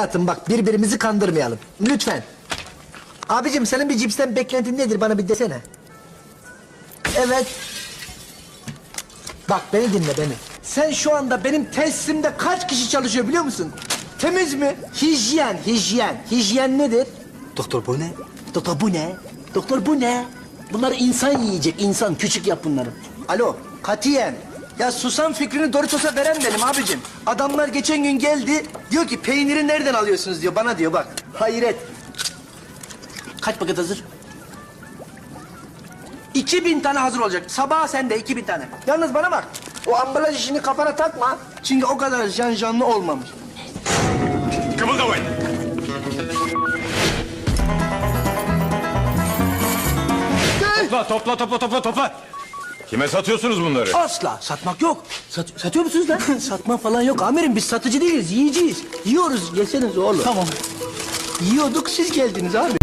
Hayatım bak birbirimizi kandırmayalım. Lütfen. Abicim senin bir cipsten beklentin nedir bana bir desene. Evet. Bak beni dinle beni. Sen şu anda benim tesisimde kaç kişi çalışıyor biliyor musun? Temiz mi? Hijyen, hijyen. Hijyen nedir? Doktor bu ne? Doktor bu ne? Doktor bu ne? Bunlar insan yiyecek, insan. Küçük yap bunları. Alo, katiyen. Ya susam fikrini Doritos'a veren benim abicim. Adamlar geçen gün geldi, diyor ki peyniri nereden alıyorsunuz diyor. Bana diyor bak. Hayret. Kaç paket hazır? 2000 tane hazır olacak. Sabah sende 2000 tane. Yalnız bana bak. O ambalaj işini kafana takma. Çünkü o kadar janjanlı olmamış. Kımıldamayın. Topla, topla, topla, topla, topla. Kime satıyorsunuz bunları? Asla satmak yok. Sat, satıyor musunuz lan? Satma falan yok amirim. Biz satıcı değiliz, yiyeceğiz. Yiyoruz. Yeseniz oğlum. Tamam. Yiyorduk siz geldiniz abi.